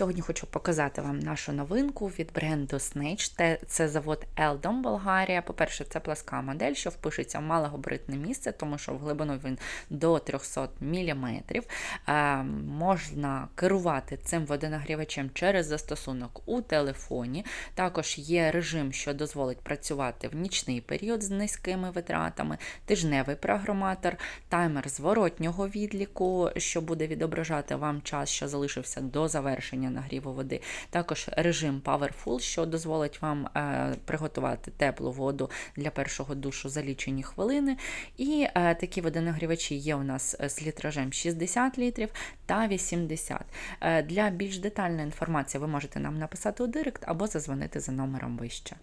Сьогодні хочу показати вам нашу новинку від бренду Snatch. Це завод Eldon, Болгарія. По-перше, це пласка модель, що впишеться в малогабаритне місце, тому що в глибину він до 300 мм. Е, можна керувати цим водонагрівачем через застосунок у телефоні. Також є режим, що дозволить працювати в нічний період з низькими витратами, тижневий програматор, таймер зворотнього відліку, що буде відображати вам час, що залишився до завершення нагріву води. Також режим Powerful, що дозволить вам е, приготувати теплу воду для першого душу за лічені хвилини. І е, такі водонагрівачі є у нас з літражем 60 літрів та 80. Е, для більш детальної інформації ви можете нам написати у директ або зазвонити за номером вище.